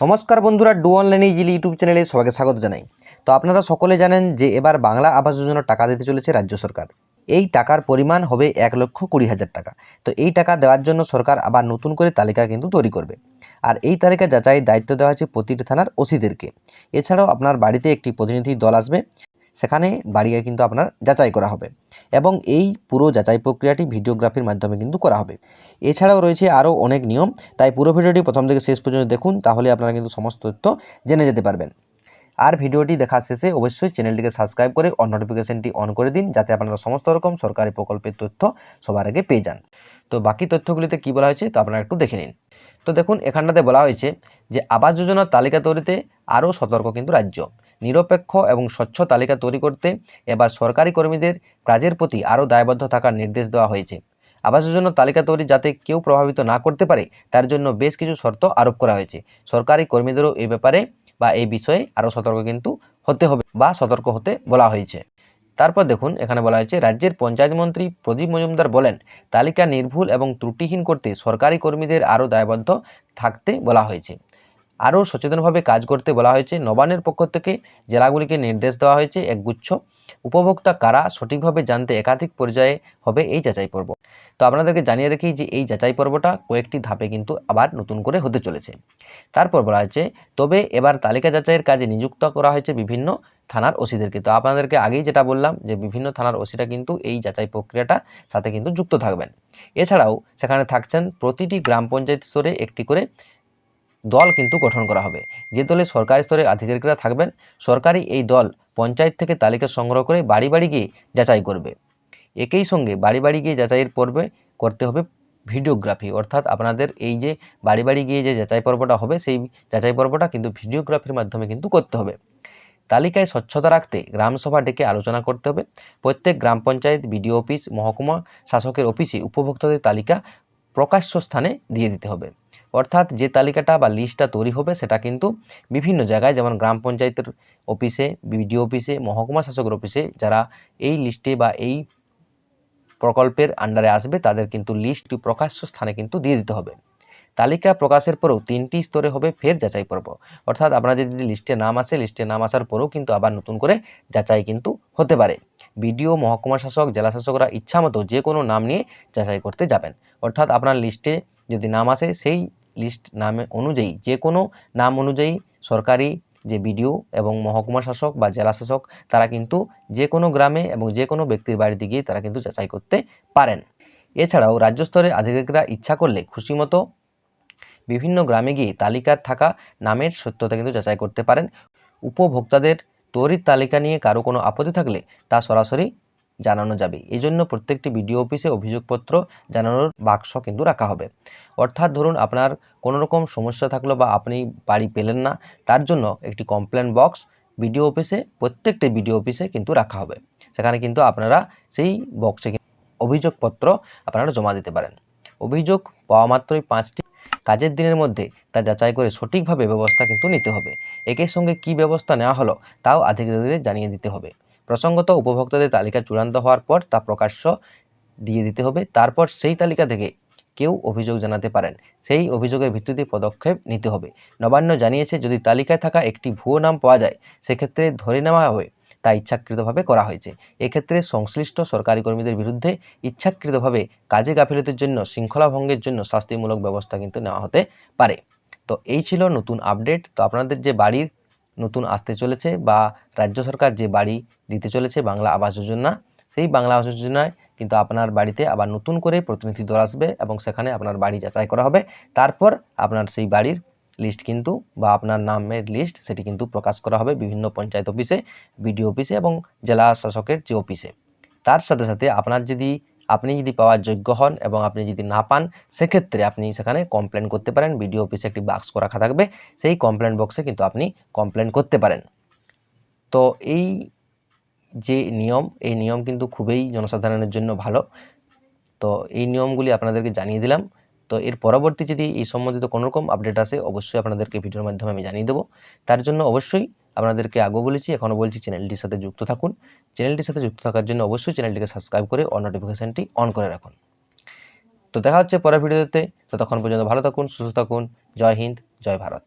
নমস্কার বন্ধুরা do online easily YouTube চ্যানেলে সবাইকে স্বাগত জানাই। তো আপনারা সকলে জানেন যে এবার বাংলা আবাস যোজনার টাকা দিতে চলেছে রাজ্য সরকার। এই টাকার পরিমাণ হবে এক লক্ষ কুড়ি হাজার টাকা। তো এই টাকা দেওয়ার জন্য সরকার আবার নতুন করে তালিকা কিন্তু তৈরি করবে। আর এই তালিকা যাচাই দায়িত্ব দেওয়া হয়েছে প্রতিটি থানার ওসিদেরকে। এছাড়াও আপনার বাড়িতে একটি প্রতিনিধি দল আসবে। সেখানে বাড়িয়ে কিন্তু আপনার যাচাই করা হবে। এবং এই পুরো যাচাই প্রক্রিয়াটি ভিডিওগ্রাফির মাধ্যমে কিন্তু করা হবে। এছাড়াও রয়েছে আরও অনেক নিয়ম, তাই পুরো ভিডিওটি প্রথম থেকে শেষ পর্যন্ত দেখুন, তাহলে আপনারা কিন্তু সমস্ত তথ্য জেনে যেতে পারবেন। আর ভিডিওটি দেখার শেষে অবশ্যই চ্যানেলটিকে সাবস্ক্রাইব করে অন নোটিফিকেশনটি অন করে দিন, যাতে আপনারা সমস্ত রকম সরকারি প্রকল্পের তথ্য সবার আগে পেয়ে যান। তো বাকি তথ্যগুলিতে কী বলা হয়েছে, তো আপনারা একটু দেখে নিন। তো দেখুন, এখানটাতে বলা হয়েছে যে আবাস যোজনার তালিকা তৈরিতে আরও সতর্ক কিন্তু রাজ্য। নিরপেক্ষ এবং স্বচ্ছ তালিকা তৈরি করতে এবার সরকারি কর্মীদের কাজের প্রতি আরও দায়বদ্ধ থাকার নির্দেশ দেওয়া হয়েছে। আবাস যোজনার তালিকা তৈরি যাতে কেউ প্রভাবিত না করতে পারে, তার জন্য বেশ কিছু শর্ত আরোপ করা হয়েছে। সরকারি কর্মীদেরও এই ব্যাপারে বা এই বিষয়ে আরও সতর্ক কিন্তু হতে হবে বা সতর্ক হতে বলা হয়েছে। তারপর দেখুন, এখানে বলা হয়েছে, রাজ্যের পঞ্চায়েত মন্ত্রী প্রদীপ মজুমদার বলেন, তালিকা নির্ভুল এবং ত্রুটিহীন করতে সরকারি কর্মীদের আরও দায়বদ্ধ থাকতে বলা হয়েছে। আরও সচেতনভাবে কাজ করতে বলা হয়েছে। নবান্নের পক্ষ থেকে জেলাগুলিকে নির্দেশ দেওয়া হয়েছে একগুচ্ছ। উপভোক্তা কারা সঠিকভাবে জানতে একাধিক পর্যায়ে হবে এই যাচাই পর্ব। তো আপনাদেরকে জানিয়ে রাখি যে এই যাচাই পর্বটা কয়েকটি ধাপে কিন্তু আবার নতুন করে হতে চলেছে। তারপর বলা হয়েছে, তবে এবার তালিকা যাচাইয়ের কাজে নিযুক্ত করা হয়েছে বিভিন্ন থানার ওসিদেরকে। তো আপনাদেরকে আগেই যেটা বললাম যে বিভিন্ন থানার ওসিরা কিন্তু এই যাচাই প্রক্রিয়াটা সাথে কিন্তু যুক্ত থাকবেন। এছাড়াও সেখানে থাকছেন প্রতিটি গ্রাম পঞ্চায়েত স্তরে একটি করে দল কিন্তু গঠন করা হবে। যে দলে সরকারি স্তরে আধিকারিকরা থাকবেন সরকারি এই দল পঞ্চায়েত থেকে তালিকা সংগ্রহ করে বাড়ি বাড়ি গিয়ে যাচাই করবে। একই সঙ্গে বাড়ি বাড়ি গিয়ে যাচাইয়ের পর্বে করতে হবে ভিডিওগ্রাফি। অর্থাৎ আপনাদের এই যে বাড়ি বাড়ি গিয়ে যে যাচাই পর্বটা হবে, সেই যাচাই পর্বটা কিন্তু ভিডিওগ্রাফির মাধ্যমে কিন্তু করতে হবে। তালিকায় স্বচ্ছতা রাখতে গ্রামসভা ডেকে আলোচনা করতে হবে। প্রত্যেক গ্রাম পঞ্চায়েত, বিডিও অফিস, মহকুমা শাসকের অফিসে উপভোক্তাদের তালিকা প্রকাশ্য স্থানে দিয়ে দিতে হবে। অর্থাৎ যে তালিকাটা বা লিস্টটা তৈরি হবে সেটা কিন্তু বিভিন্ন জায়গায়, যেমন গ্রাম পঞ্চায়েতের অফিসে, বিডিও অফিসে, মহকুমা শাসকের অফিসে যারা এই লিস্টে বা এই প্রকল্পের আন্ডারে আসবে, তাদের কিন্তু লিস্টটি প্রকাশ্য স্থানে কিন্তু দিয়ে দিতে হবে। তালিকা প্রকাশের পরেও তিনটি স্তরে হবে ফের যাচাই পর্ব। অর্থাৎ আপনার যদি লিস্টে নাম আসে, লিস্টে নাম আসার পরেও কিন্তু আবার নতুন করে যাচাই কিন্তু হতে পারে। বিডিও, মহকুমা শাসক, জেলা শাসকরা ইচ্ছামতো যে কোনো নাম নিয়ে যাচাই করতে যাবেন। অর্থাৎ আপনার লিস্টে যদি নাম আসে, সেই লিস্ট নামে অনুযায়ী, যে কোনো নাম অনুযায়ী সরকারি যে বিডিও এবং মহকুমা শাসক বা জেলা শাসক, তারা কিন্তু যে কোনো গ্রামে এবং যে কোনো ব্যক্তির বাড়িতে গিয়ে তারা কিন্তু যাচাই করতে পারেন। এছাড়াও রাজ্য স্তরে আধিকারিকরা ইচ্ছা করলে খুশিমতো বিভিন্ন গ্রামে গিয়ে তালিকার থাকা নামের সত্যতা কিন্তু যাচাই করতে পারেন। উপভোক্তাদের তৈরির তালিকা নিয়ে কারও কোনো আপত্তি থাকলে তা সরাসরি জানানো যাবে। এই জন্য প্রত্যেকটি বিডিও অফিসে অভিযোগপত্র জানানোর বাক্স কিন্তু রাখা হবে। অর্থাৎ ধরুন আপনার কোনো রকম সমস্যা থাকল বা আপনি বাড়ি পেলেন না, তার জন্য একটি কমপ্লেন বক্স বিডিও অফিসে, প্রত্যেকটি বিডিও অফিসে কিন্তু রাখা হবে। সেখানে কিন্তু আপনারা সেই বক্সে অভিযোগপত্র আপনারা জমা দিতে পারেন। অভিযোগ পাওয়া মাত্রই পাঁচটি কাজের দিনের মধ্যে তা যাচাই করে সঠিকভাবে ব্যবস্থা কিন্তু নিতে হবে। একের সঙ্গে কি ব্যবস্থা নেওয়া হলো, তাও আধিকারিকদের জানিয়ে দিতে হবে। প্রসঙ্গত, উপভোক্তাদের তালিকা চূড়ান্ত হওয়ার পর তা প্রকাশ্য দিয়ে দিতে হবে। তারপর সেই তালিকা থেকে কেউ অভিযোগ জানাতে পারেন। সেই অভিযোগের ভিত্তিতে পদক্ষেপ নিতে হবে। নবান্ন জানিয়েছে, যদি তালিকায় থাকা একটি ভুয়ো নাম পাওয়া যায়, সেক্ষেত্রে ধরে নেওয়া হবে, তা ইচ্ছাকৃতভাবে করা হয়েছে। এক্ষেত্রে সংশ্লিষ্ট সরকারি কর্মীদের বিরুদ্ধে ইচ্ছাকৃতভাবে কাজে গাফিলতির জন্য, শৃঙ্খলা ভঙ্গের জন্য শাস্তিমূলক ব্যবস্থা কিন্তু নেওয়া হতে পারে। তো এই ছিল নতুন আপডেট। তো আপনাদের যে বাড়ির নতুন আসতে চলেছে বা রাজ্য সরকার যে বাড়ি দিতে চলেছে বাংলা আবাস যোজনা, সেই বাংলা আবাস যোজনায় কিন্তু আপনার বাড়িতে আবার নতুন করে প্রতিনিধি দল আসবে এবং সেখানে আপনার বাড়ি যাচাই করা হবে। তারপর আপনার সেই বাড়ির লিস্ট কিন্তু বা আপনার নামের লিস্ট সেটি কিন্তু প্রকাশ করা হবে বিভিন্ন পঞ্চায়েত অফিসে বিডিও অফিসে এবং জেলা শাসকের যে অফিসে তার সাথে সাথে আপনার যদি আপনি যদি পাওয়ার যোগ্য হন এবং আপনি যদি না পান, সেক্ষেত্রে আপনি সেখানে কমপ্লেন করতে পারেন। বিডিও অফিসে একটি বাক্স রাখা থাকবে। সেই কমপ্লেন বক্সে কিন্তু আপনি কমপ্লেন করতে পারেন। তো এই যে নিয়ম, এই নিয়ম কিন্তু খুবই জনসাধারণের জন্য ভালো। তো এই নিয়মগুলি আপনাদেরকে জানিয়ে দিলাম। তো এর পরবর্তী যদি এই সম্বন্ধিত কোনো রকম আপডেট আসে, অবশ্যই আপনাদেরকে ভিডিওর মাধ্যমে আমি জানিয়ে দেবো। তার জন্য অবশ্যই আপনাদেরকে আগেও বলেছি, এখনও বলছি চ্যানেলটির সাথে যুক্ত থাকুন। চ্যানেলটির সাথে যুক্ত থাকার জন্য অবশ্যই চ্যানেলটিকে সাবস্ক্রাইব করে অন নোটিফিকেশানটি অন করে রাখুন। তো দেখা হচ্ছে পরের ভিডিওতে। ততক্ষণ পর্যন্ত ভালো থাকুন, সুস্থ থাকুন। জয় হিন্দ, জয় ভারত।